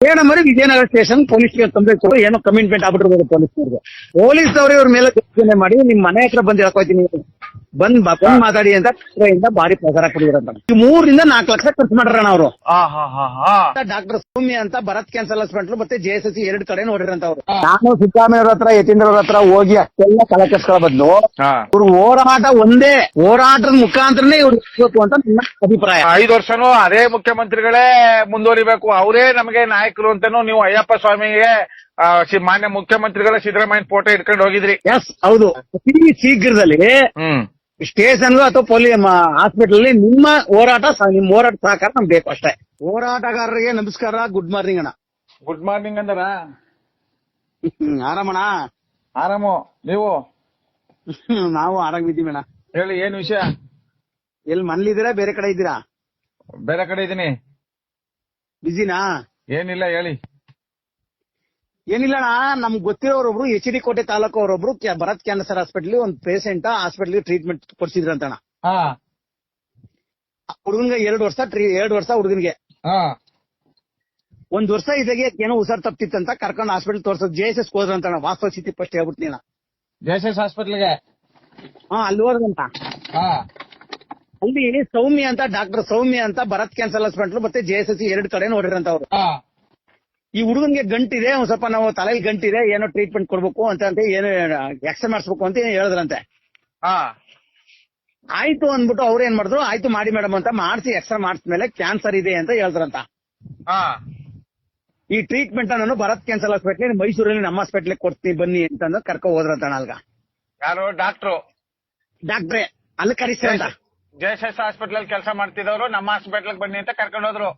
Madam Vijayanagara station ಪೊಲೀಸ್ಗೆ ಕೊಡು ಏನೋ commitment ಆಗ್ಬಿಟ್ಟಿರ್ಬೋದು ಪೊಲೀಸ್ನವ್ರಿಗೆ. ಪೊಲೀಸ್ ಅವರು ಇವ್ರ ಮೇಲೆ ಮಾಡಿ ನಿಮ್ ಮನೆ ಹತ್ರ ಬಂದು ಹೇಳ್ಕೊತೀನಿ ಬಂದ್ ಬಂದ್ ಮಾತಾಡಿ ಅಂತ ಇಂದ ಬಾರಿ ಪ್ರಸಾರ ಕೊಡಿದ್ರಂತ ಈ ಮೂರಿಂದ ನಾಲ್ಕು ಲಕ್ಷ ಖರ್ಚು ಮಾಡ್ರಣ ಅವರು. ಡಾಕ್ಟರ್ ಸೌಮ್ಯ ಅಂತ ಭರತ್ ಕ್ಯಾನ್ಸರ್ ಹಾಸ್ಪಿಟಲ್ ಮತ್ತೆ ಜೆ ಎಸ್ ಎಸ್ ಎರಡು ಕಡೆ ನೋಡಿರಂತ ಅವ್ರು ನಾನು ಸಿದ್ದರಾಮಯ್ಯ ಹತ್ರ ಯತೀಂದ್ರ ಅವ್ರ ಹತ್ರ ಹೋಗಿ ಅಷ್ಟೆಲ್ಲ ಕೆಡ್ಸ್ಕೊಳ್ಳೋ ಬದಲು ಇವ್ರು ಹೋರಾಟ ಒಂದೇ ಹೋರಾಟದ ಮುಖಾಂತರನೇ ಇವ್ರು ಇರ್ಬೇಕು ಅಂತ ನನ್ನ ಅಭಿಪ್ರಾಯ. ಐದು ವರ್ಷನೂ ಅದೇ ಮುಖ್ಯಮಂತ್ರಿಗಳೇ ಮುಂದುವರಿಬೇಕು. ಅವರೇ ನಮಗೆ ನಾಯಕರು ಅಂತಾನು ನೀವು ಅಯ್ಯಪ್ಪ ಸ್ವಾಮಿಗೆ ಮಾನ್ಯ ಮುಖ್ಯಮಂತ್ರಿಗಳ ಸಿದ್ದರಾಮಯ್ಯ ಫೋಟೋ ಇಟ್ಕೊಂಡು ಹೋಗಿದ್ರಿ. ಎಸ್ ಹೌದು. ಅತಿ ಶೀಘ್ರದಲ್ಲಿ ಸ್ಟೇಷನ್ ಅಥವಾ ಪೊಲೀಸ್ ಹಾಸ್ಪಿಟಲ್ ಅಲ್ಲಿ ನಿಮ್ಮ ಹೋರಾಟ ಸ- ನಿಮ್ಮ ಹೋರಾಟ ಸಹಕಾರ ನಮ್ಗೆ ಬೇಕು ಅಷ್ಟೇ. ಹೋರಾಟಗಾರರಿಗೆ ನಮಸ್ಕಾರ. ಗುಡ್ ಮಾರ್ನಿಂಗ್ ಅಣ್ಣ. ಗುಡ್ ಮಾರ್ನಿಂಗ್ ಅಂದರ ಹ್ಮ್, ಆರಾಮಣ್ಣ? ಆರಾಮು. ನೀವು? ನಾವು ನಾವು ಆರಾಮಿದ್ದೀವಿ ಅಣ್ಣ. ಹೇಳಿ ಏನ್ ವಿಷಯ? ಎಲ್ಲಿ ಮನೇಲಿದ್ದೀರಾ ಬೇರೆ ಕಡೆ ಇದ್ದೀರಾ? ಬೇರೆ ಕಡೆ ಇದೀನಿ ಬಿಸಿನಾ ಏನಿಲ್ಲ ಹೇಳಿ. ಏನಿಲ್ಲ ಅಣ್ಣ ನಮ್ಗೆ ಗೊತ್ತಿರೋರೊಬ್ರು ಎಚ್ ಡಿ ಕೋಟೆ ತಾಲೂಕು ಅವರೊಬ್ರು ಭರತ್ ಕ್ಯಾನ್ಸರ್ ಹಾಸ್ಪಿಟಲ್ ಒಂದು ಪೇಷಂಟ್ ಹಾಸ್ಪಿಟಲ್ ಟ್ರೀಟ್ಮೆಂಟ್ ಕೊಡ್ಸಿದ್ರಂತಣ್ಣ. ಹಾ. ಹುಡುಗನ್ಗೆ ಎರಡು ವರ್ಷ ಎರಡು ವರ್ಷ ಹುಡುಗನ್ಗೆ. ಹಾ. ಒಂದ್ ವರ್ಷ ಇದಾಗೆ ಏನೋ ಹುಷಾರ್ ತಪ್ತಿತ್ತಂತ ಕರ್ಕೊಂಡು ಹಾಸ್ಪಿಟಲ್ ತೋರ್ಸೋದು ಜೆ ಎಸ್ ಎಸ್ ಹೋದ್ರಂತಣ್ಣ ವಾಸ್ತವ ಸ್ಥಿತಿ ಫಸ್ಟ್ ಹೇಳ್ಬಿಡ್ತೀನಿ ಅಣ್ಣ ಹಾಸ್ಪಿಟಲ್ಗೆ ಹಾ ಅಲ್ಲಿ ಹೋದ್ರಂತ. ಹಾ. ಅಲ್ಲಿ ಸೌಮ್ಯ ಅಂತ ಡಾಕ್ಟರ್ ಸೌಮ್ಯ ಅಂತ ಭರತ್ ಕ್ಯಾನ್ಸರ್ ಹಾಸ್ಪಿಟಲ್ ಮತ್ತೆ ಜೆ ಎಸ್ ಎಸ್ ಎರಡು ಕಡೆ ನೋಡಿರಂತ ಅವ್ರು. ಈ ಹುಡುಗನ್ಗೆ ಗಂಟಿದೆ ಒಂದ್ ಸ್ವಲ್ಪ ನಾವು ತಲೆಯಲ್ಲಿ ಗಂಟಿದೆ ಏನೋ ಟ್ರೀಟ್ಮೆಂಟ್ ಕೊಡ್ಬೇಕು ಅಂತ ಅಂತ ಏನೋ ಎಕ್ಸ್ರೇ ಮಾಡಿಸ್ಬೇಕು ಅಂತ ಏನೋ ಹೇಳಿದ್ರಂತೆ. ಹಾ. ಆಯ್ತು ಅಂದ್ಬಿಟ್ಟು ಅವ್ರು ಏನ್ ಮಾಡಿದ್ರು ಆಯ್ತು ಮಾಡಿ ಮೇಡಮ್ ಅಂತ ಮಾಡಿಸಿ ಎಕ್ಸ್ರೇ ಮಾಡಿಸ್ಮೇಲೆ ಕ್ಯಾನ್ಸರ್ ಇದೆ ಅಂತ ಹೇಳಿದ್ರಂತ. ಹಾ. ಈ ಟ್ರೀಟ್ಮೆಂಟ್ ನಾನು ಭರತ್ ಕ್ಯಾನ್ಸರ್ ಹಾಸ್ಪಿಟ್ಲ್ ಮೈಸೂರಲ್ಲಿ ನಮ್ಮ ಹಾಸ್ಪಿಟ್ಲ್ ಕೊಡ್ತೀನಿ ಬನ್ನಿ ಅಂತಂದು ಕರ್ಕೊ ಹೋದ್ರಂತ ನಾಲ್ಗ ಯಾರು? ಡಾಕ್ಟ್ರು ಡಾಕ್ಟ್ರೆ ಅಲ್ಲಿ ಕರೆಸ್ತಾರಂತ ಜಯಶಸ್ ಹಾಸ್ಪಿಟಲ್ ಅಲ್ಲಿ ಕೆಲಸ ಮಾಡ್ತಿದ್ದವರು ನಮ್ಮ ಹಾಸ್ಪಿಟಲ್ ಬನ್ನಿ ಅಂತ ಕರ್ಕೊಂಡು ಹೋದ್ರು.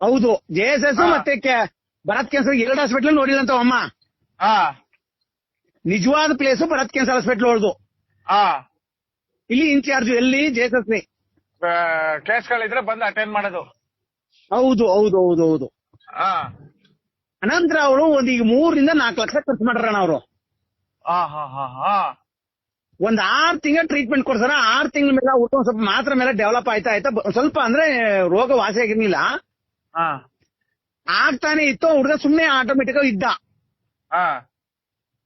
ಹೌದು ಜೆ ಎಸ್ ಎಸ್ ಮತ್ತೆ ಭರತ್ ಕ್ಯಾನ್ಸರ್ ಎರಡು ಹಾಸ್ಪಿಟ್ಲ್ ನೋಡಿಲ್ಲಂತ ಅಮ್ಮ. ಹಾ ನಿಜವಾದ ಪ್ಲೇಸ್ ಭರತ್ ಕ್ಯಾನ್ಸರ್ ಹಾಸ್ಪಿಟ್ಲ್ ಹಾ ಇಲ್ಲಿ ಇನ್ಚಾರ್ಜ್ ಎಲ್ಲಿ? ಜೇಸಸ್ ಎಸ್ ಎಸ್ ಕೇಸ್ಗಳಿದ್ರೆ ಬಂದು ಅಟೆಂಡ್ ಮಾಡೋದು. ಹೌದು ಹೌದು ಹೌದು ಹೌದು. ಹಾ ಅನಂತರ ಅವರು ಒಂದ್ ಈಗ ಮೂರರಿಂದ ನಾಲ್ಕು ಲಕ್ಷ ಖರ್ಚು ಮಾಡ್ರಣ ಅವರು. ಹಾ ಹಾ ಹಾ ಹಾ. ಒಂದ್ ಆರ್ ತಿಂಗಳ ಟ್ರೀಟ್ಮೆಂಟ್ ಕೊಡ್ಸಾರ ಆರ್ ತಿಂಗಳ ಮೇಲೆ ಊಟ ಒಂದ್ ಸ್ವಲ್ಪ ಮಾತ್ರ ಮೇಲೆ ಡೆವಲಪ್ ಆಯ್ತಾ ಆಯ್ತಾ ಸ್ವಲ್ಪ ಅಂದ್ರೆ ರೋಗ ವಾಸಿ ಆಗಿರ್ಲಿಲ್ಲ. ಹಾ ಆಗ್ತಾನೆ ಇತ್ತು ಹುಡುಗ ಸುಮ್ನೆ ಆಟೋಮೆಟಿಕ್ ಇದ್ದ. ಹಾ.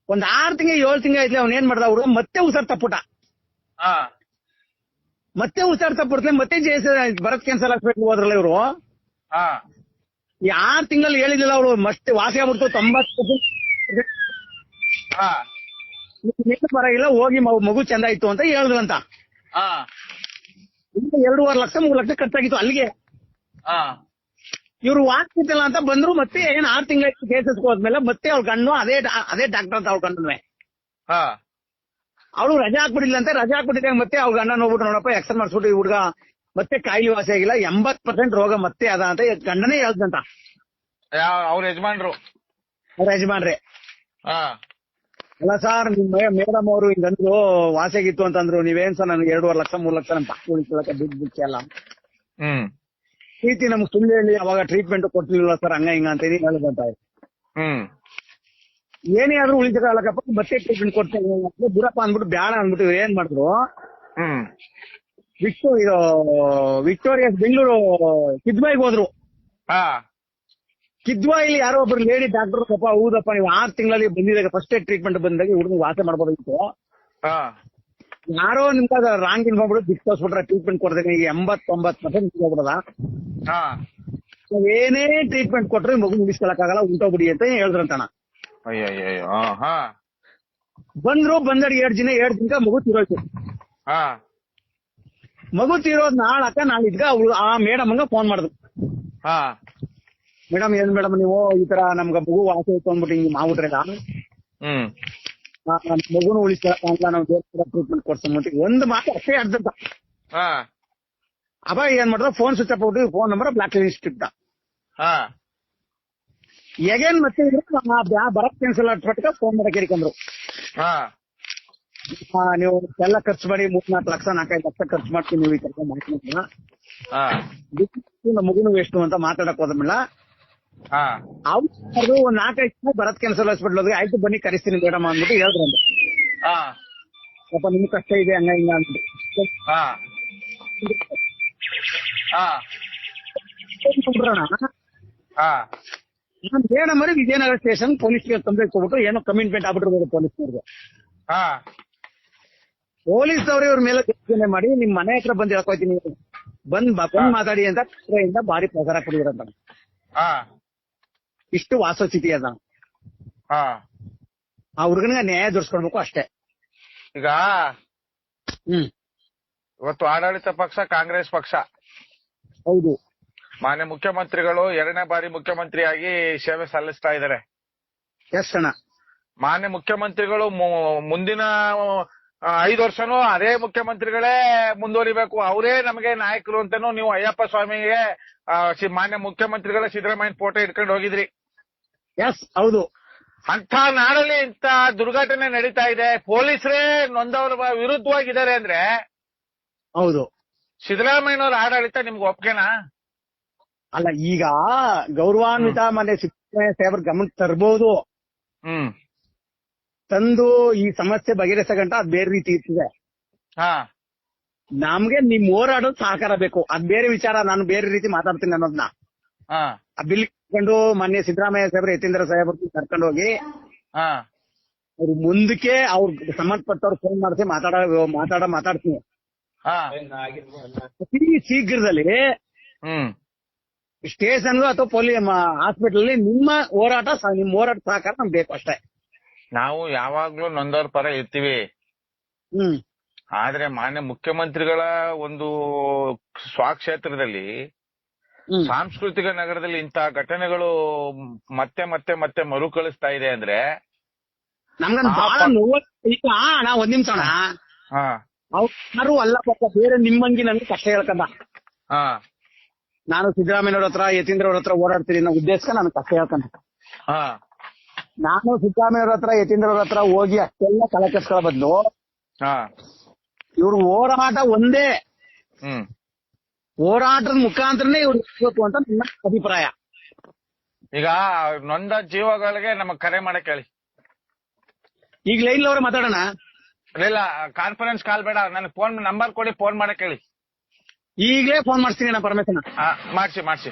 ಒಂದ್ ಆರ್ ತಿಂಗಳ ಏಳು ತಿಂಗಳ ಐತ್ಲೆ ಅವ್ನ ಏನ್ ಮಾಡ್ದ ಹುಡುಗ ಮತ್ತೆ ಉಸಿರು ತಪ್ಪುಟ. ಹಾ. ಮತ್ತೆ ಉಸಿರು ತಪ್ಪುಡ್ತಲೆ ಮತ್ತೆ J S Bharath cancer hospital ಹೋದ್ರಲ್ಲ ಇವರು. ಹಾ. ಈ ಆರ್ ತಿಂಗಳಲ್ಲಿ ಹೇಳಿದಿಲ್ಲ ಅವಳು ಮತ್ತೆ ವಾಸಿ ಆಗ್ಬಿಡ್ತು ತೊಂಬತ್ತು ಹಾ. ಪರವಾಗಿಲ್ಲ ಹೋಗಿ ಮಗು- ಮಗು ಚಂದ ಇತ್ತು ಅಂತ ಹೇಳಿದ್ರಂತ ಹಾ. ಇನ್ನು ಎರಡೂವರೆ ಲಕ್ಷ ಮೂರು ಲಕ್ಷ ಖರ್ಚಾಗಿತ್ತು ಅಲ್ಲಿಗೆ. ಹಾ. ಇವ್ರು ವಾಗ್ತಿದ್ದಲ್ಲ ಅಂತ ಬಂದ್ರು ಮತ್ತೆ ಏನ್ ಆರ್ ತಿಂಗಳ ಕೇಸಸ್ ಹೋದ್ಮೇಲೆ ಮತ್ತೆ ಅವ್ರ ಗಂಡು ಅದೇ ಅದೇ ಡಾಕ್ಟರ್ ಅಂತ ಅವ್ಳ ಗಂಡನ್ವೆ ಹಾ. ಅವಳು ರಜಾ ಹಾಕ್ಬಿಟ್ಟಿಲ್ಲ ಅಂತ ರಜಾ ಹಾಕ್ಬಿಟ್ಟಿದ್ದೆ ಮತ್ತೆ ಅವ್ರ ಗಂಡ ನೋಡ್ಬಿಟ್ಟು ನೋಡಪ್ಪ ಎಕ್ಸರ್ ಮಾಡಿಸ್ಬಿಟ್ಟು ಈ ಹುಡುಗ ಮತ್ತೆ ಕಾಯಿಲೆ ವಾಸಿ ಆಗಿಲ್ಲ ಎಂಬತ್ ಪರ್ಸೆಂಟ್ ರೋಗ ಮತ್ತೆ ಅದ ಅಂತ ಗಂಡನೇ ಹೇಳ್ದಂತ ಅವ್ರ ಯಜಮಾನ್ರು? ಅವ್ರ ಯಜಮಾನ್ರೆ. ಅಲ್ಲ ಸರ್ ನಿಮ್ ಮೇಡಮ್ ಅವರು ಹಿಂಗಂದ್ರು ಅಂದ್ರು ವಾಸಿಯಾಗಿತ್ತು ಅಂತಂದ್ರು ನೀವೇನ್ ಸರ್ ನನಗೆ ಎರಡೂವರೆ ಲಕ್ಷ ಮೂರ್ ಲಕ್ಷ ಅಂತ. ಉಳಿಸ್ಕೊಳಕ್ಕೆ ದುಡ್ಡು ಬಿಚ್ಚಿ ಅಲ್ಲ ಹ್ಮ್. ಪ್ರೀತಿ ನಮ್ಗೆ ಸುಳ್ಳು ಹೇಳಿ ಅವಾಗ ಟ್ರೀಟ್ಮೆಂಟ್ ಕೊಟ್ಟಿಲ್ಲ ಸರ್ ಹಂಗ ಹಿಂಗ ಅಂತ ಹೇಳಿ ಹೇಳಿದಂತ ಹ್ಮ್. ಏನೇ ಆದ್ರೂ ಉಳಿಸಕ್ಕಾಗಲ್ಲಕ್ಕಪ್ಪ ಮತ್ತೆ ಟ್ರೀಟ್ಮೆಂಟ್ ಕೊಡ್ತೇನೆ ಅಂತ ದೂರಪ್ಪ ಅಂದ್ಬಿಟ್ಟು ಬೇಡ ಅಂದ್ಬಿಟ್ಟು ಏನ್ ಮಾಡಿದ್ರು? ಹ್ಮ್. ವಿಕ್ಟೋ ಇದು ವಿಕ್ಟೋರಿಯಾ ಬೆಂಗಳೂರು ಕಿದ್ವಾಯಿಗೆ ಹೋದ್ರು. ಹಾ. ಕಿದ್ವಾಯಿಲಿ ಯಾರೋ ಒಬ್ರು ಲೇಡಿ ಡಾಕ್ಟರ್ ಪಾಪ ಹೌದಪ್ಪ ನೀವು ಆರ್ ತಿಂಗಳಲ್ಲಿ ಬಂದಿದಾಗ ಫಸ್ಟ್ ಟ್ರೀಟ್ಮೆಂಟ್ ಬಂದಾಗ ಹುಡುಗ ವಾಸ ಮಾಡ್ಬೋದಿತ್ತು ಹಾ. ಯಾರೋ ನಿಮ್ಗೆ ರಾಂಗ್ ಇನ್ಫಾರ್ಮ್ ಬಿಟ್ಟು ತೋರಿಸ್ಬಿಟ್ರೆ ಟ್ರೀಟ್ಮೆಂಟ್ ಕೊಡ್ತಾರೆ ಈಗ ಎಂಬತ್ತೊಂಬತ್ತು ಪರ್ಸೆಂಟ್ ಹೋಗ್ಬಿಡದ ಹಾ ಏನೇ ಟ್ರೀಟ್ಮೆಂಟ್ ಕೊಟ್ರೆ ಮಗು ಮುಗಿಸ್ಕೊಳಕ್ಕಾಗಲ್ಲ ಉಂಟೋಗ್ಬಿಡಿ ಅಂತ ಹೇಳಿದ್ರಂತಣ ಅಯ್ಯೋ ಅಯ್ಯೋ ಹಾ ಹಾ ಬಂದ್ರು ಬಂದಡಿ ಎರಡ್ ದಿನ ಎರಡ್ ದಿನ ಮಗು ತೀರೋಯ್ತು ಹಾ ಮಗು ತೀರೋದ್ ನಾಳಕ್ಕ ನಾಳಿದ್ಗ ಅವ್ಳು ಆ ಮೇಡಮ್ ಫೋನ್ ಮಾಡಿದ್ರು ಹಾ ಮೇಡಮ್ ಏನ್ ಮೇಡಮ್ ನೀವು ಈ ತರ ನಮ್ಗ ಮಗು ವಾಸಿ ಆಯ್ತು ಅಂದ್ಬಿಟ್ಟು ಹಿಂಗ್ ಮಾಡ್ಬಿಟ್ರಲ್ಲ ಹ್ಮ್ ಮಗುನ ಉಳಿಸ್ಕೊಳ್ಳೋಣ ನಾವು ಬೇರೆ ಟ್ರೀಟ್ಮೆಂಟ್ ಕೊಡ್ಸಂಬಿಟ್ಟು ಒಂದು ಮಾತು ಅಷ್ಟೇ ಅರ್ಧ ಹಾ. ಅವ ಏನ್ ಮಾಡಿದ್ರು ಫೋನ್ ಸ್ವಿಚ್ ಆಫ್ ಆಗ್ಬಿಟ್ಟು ಫೋನ್ ನಂಬರ್ ಬ್ಲಾಕ್ ಲಿಸ್ಟ್ ಇದ್ದ ಹಾ. ಎಗೇನ್ ಮತ್ತೆ ಬರಕ್ ಕ್ಯಾನ್ಸಲ್ ಆಗ್ಬಿಟ್ಟು ಫೋನ್ ಮಾಡಕ್ ಹಿಡ್ಕೊಂಡ್ರು ಹಾ. ನೀವು ಎಲ್ಲ ಖರ್ಚು ಮಾಡಿ ಮೂರ್ ನಾಲ್ಕು ಲಕ್ಷ ನಾಲ್ಕೈದು ಲಕ್ಷ ಖರ್ಚು ಮಾಡ್ತೀನಿ ನೀವು ಈ ಕೆಲಸ ಮಾಡ್ತೀನಿ ಮಗುನು ಎಷ್ಟು ಅಂತ ಮಾತಾಡಕ್ ಹೋದ್ಮೇಲೆ ಅವ್ರು ಒಂದ್ ನಾಲ್ಕೈದು ಜನ ಭರತ್ ಕ್ಯಾನ್ಸರ್ ಹಾಸ್ಪಿಟಲ್ ಹೋದ್ರೆ ಆಯ್ತು ಬನ್ನಿ ಕರೆಸ್ತೀನಿ ಮೇಡಮ್ ಅಂದ್ಬಿಟ್ಟು ಹೇಳಿದ್ರಂತೆ ಹಾ. ಪಾಪ ನಿಮ್ಗೆ ಕಷ್ಟ ಇದೆ ಹಂಗ ಹಿಂಗ ಅಂದ್ಬಿಟ್ಟು. ಹಾ. ಹಾ. ನೋಡ್ರಣ ಹಾ. ನಾನ್ ಬೇಡ ಮರಿ ವಿಜಯನಗರ ಸ್ಟೇಷನ್ ಪೊಲೀಸ್ಗೆ ತೊಂದರೆ ಕೊಟ್ಬಿಟ್ಟು ಏನೋ ಕಮಿಟ್ಮೆಂಟ್ ಆಗ್ಬಿಟ್ಟಿರ್ಬೋದು ಪೊಲೀಸ್ನವ್ರಿಗೆ. ಹಾ. ಪೊಲೀಸ್ ಅವ್ರ ಇವ್ರ ಮೇಲೆ ಯೋಚನೆ ಮಾಡಿ ನಿಮ್ ಮನೆ ಹತ್ರ ಬಂದ್ ಹೇಳ್ಕೊಯ್ತೀನಿ ಬಂದ್ ಬಂದ್ ಮಾತಾಡಿ ಅಂತ ಕಡೆಯಿಂದ ಭಾರಿ ಪ್ರಸಾರ ಕೊಡಿದ್ರಂತ ಹಾ. ಇಷ್ಟು ವಾಸ್ತುಸ್ಥಿತಿ ಅದ ಹಾ. ಆ ಹುಡುಗನಿಗೆ ನ್ಯಾಯ ದೊರಸ್ಕೊಡ್ಬೇಕು ಅಷ್ಟೇ. ಈಗ ಹ್ಮ್. ಇವತ್ತು ಆಡಳಿತ ಪಕ್ಷ ಕಾಂಗ್ರೆಸ್ ಪಕ್ಷ. ಹೌದು. ಮಾನ್ಯ ಮುಖ್ಯಮಂತ್ರಿಗಳು ಎರಡನೇ ಬಾರಿ ಮುಖ್ಯಮಂತ್ರಿಯಾಗಿ ಸೇವೆ ಸಲ್ಲಿಸ್ತಾ ಇದಾರೆ. ಎಸ್ ಅಣ್ಣ. ಮಾನ್ಯ ಮುಖ್ಯಮಂತ್ರಿಗಳು ಮು- ಮುಂದಿನ ಆ, ಐದು ವರ್ಷನೂ ಅದೇ ಮುಖ್ಯಮಂತ್ರಿಗಳೇ ಮುಂದುವರಿಬೇಕು. ಅವರೇ ನಮಗೆ ನಾಯಕರು ಅಂತಾನು ನೀವು ಅಯ್ಯಪ್ಪ ಸ್ವಾಮಿಗೆ ಆ, ಸಿ- ಮಾನ್ಯ ಮುಖ್ಯಮಂತ್ರಿಗಳ ಸಿದ್ದರಾಮಯ್ಯ ಫೋಟೋ ಇಟ್ಕೊಂಡು ಹೋಗಿದ್ರಿ. ಎಸ್ ಹೌದು. ಅಂತ ನಾಡಲ್ಲಿ ಇಂತ ದುರ್ಘಟನೆ ನಡೀತಾ ಇದೆ. ಪೊಲೀಸರೇ ನೊಂದವರ ವಿರುದ್ಧವಾಗಿದ್ದಾರೆ ಅಂದ್ರೆ ಹೌದು. ಸಿದ್ದರಾಮಯ್ಯನವರ ಆಡಳಿತ ನಿಮ್ಗೆ ಒಪ್ಗೆನಾ? ಅಲ್ಲ ಈಗ ಗೌರವಾನ್ವಿತ ಮನೆ ಸಿದ್ದರಾಮಯ್ಯ ಸಾಹೇಬ್ರ ಗಮನಕ್ಕೆ ತರಬಹುದು ಹ್ಮ್. ತಂದು ಈ ಸಮಸ್ಯೆ ಬಗೆಹರಿಸಗಂಟ ಅದ್ ಬೇರೆ ರೀತಿ ಇರ್ತದೆ. ಹಾ. ನಮ್ಗೆ ನಿಮ್ ಹೋರಾಡೋದ್ ಸಹಕಾರ ಬೇಕು. ಅದ್ ಬೇರೆ ವಿಚಾರ ನಾನು ಬೇರೆ ರೀತಿ ಮಾತಾಡ್ತೀನಿ ಅನ್ನೋದನ್ನ ಹಾ. ಆ ಬಿಲ್ ಕೊಂಡು ಮೊನ್ನೆ ಸಿದ್ದರಾಮಯ್ಯ ಸಾಹೇಬ್ರು ಯತೀಂದ್ರ ಸಾಹೇಬ್ರು ಕರ್ಕೊಂಡು ಹೋಗಿ ಹಾ. ಅವ್ರು ಮುಂದಕ್ಕೆ ಅವ್ರ ಸಂಬಂಧಪಟ್ಟವ್ರು ಫೋನ್ ಮಾಡಿಸಿ ಮಾತಾಡ ಮಾತಾಡ ಮಾತಾಡ್ತೀನಿ ಹಾ. ಅತಿ ಶೀಘ್ರದಲ್ಲಿ ಹ್ಮ್. ಸ್ಟೇಷನ್ ಅಥವಾ ಪೊಲೀಸ್ ಹಾಸ್ಪಿಟಲ್ ಅಲ್ಲಿ ನಿಮ್ಮ ಹೋರಾಟ ಸ- ನಿಮ್ಮ ಹೋರಾಟ ಸಹಕಾರ ನಮ್ಗೆ ಬೇಕು ಅಷ್ಟೇ. ನಾವು ಯಾವಾಗ್ಲೂ ನೊಂದವ್ರ ಪರ ಇರ್ತೀವಿ. ಹ್ಮ್. ಆದ್ರೆ ಮಾನ್ಯ ಮುಖ್ಯಮಂತ್ರಿಗಳ ಒಂದು ಸ್ವಕ್ಷೇತ್ರದಲ್ಲಿ ಸಾಂಸ್ಕೃತಿಕ ನಗರದಲ್ಲಿ ಇಂತಹ ಘಟನೆಗಳು ಮತ್ತೆ ಮತ್ತೆ ಮತ್ತೆ ಮರುಕಳಿಸ್ತಾ ಇದೆ ಅಂದ್ರೆ ಈಗ ಅಣ್ಣ ಒಂದ್ ನಿಮಿಷ ಅಣ್ಣ. ಹಾ. ಯಾರು ಅಲ್ಲ ಪಾಪ ಬೇರೆ ನಿಮ್ಮಂಗಿ ನನ್ಗೆ ಕಷ್ಟ ಹೇಳ್ಕಂದ. ಹಾ. ನಾನು ಸಿದ್ದರಾಮಯ್ಯವ್ರ ಹತ್ರ ಯತೀಂದ್ರ ಅವ್ರ ಹತ್ರ ಓಡಾಡ್ತೀನಿ ಅನ್ನೋ ಉದ್ದೇಶಕ್ಕೆ ನಾನು ಕಷ್ಟ ಹೇಳ್ಕಂದ. ಹಾ. ನಾನು ಸಿದ್ದರಾಮಯ್ಯವ್ರ ಹತ್ರ ಯತೀಂದ್ರ ಅವ್ರ ಹತ್ರ ಹೋಗಿ ಅಷ್ಟೆಲ್ಲ ಕೆಸ್ಕೊಳ್ಳೋ ಬದಲು. ಹಾ. ಇವ್ರ ಹೋರಾಟ ಒಂದೇ. ಹ್ಮ್. ಹೋರಾಟದ ಮುಖಾಂತರನೇ ಇವ್ರು ಇರ್ಬೇಕು ಅಂತ ನನ್ನ ಅಭಿಪ್ರಾಯ. ಈಗ ನೊಂದ ಜೀವಗಳಿಗೆ ನಮಗ್ ಕರೆ ಮಾಡಕ್ ಹೇಳಿ ಈಗ ಲೈನ್ ಅವ್ರ ಮಾತಾಡೋಣ. ಇಲ್ಲ ಕಾನ್ಫರೆನ್ಸ್ ಕಾಲ್ ಬೇಡ ನನಗೆ ಫೋನ್ ನಂಬರ್ ಕೊಡಿ ಫೋನ್ ಮಾಡಕ್ ಹೇಳಿ ಈಗಲೇ ಫೋನ್ ಮಾಡ್ತೀನಿ ಅಣ್ಣ ಪರಮೇಶನ ಹಾ ಮಾಡ್ಸಿ ಮಾಡ್ಸಿ.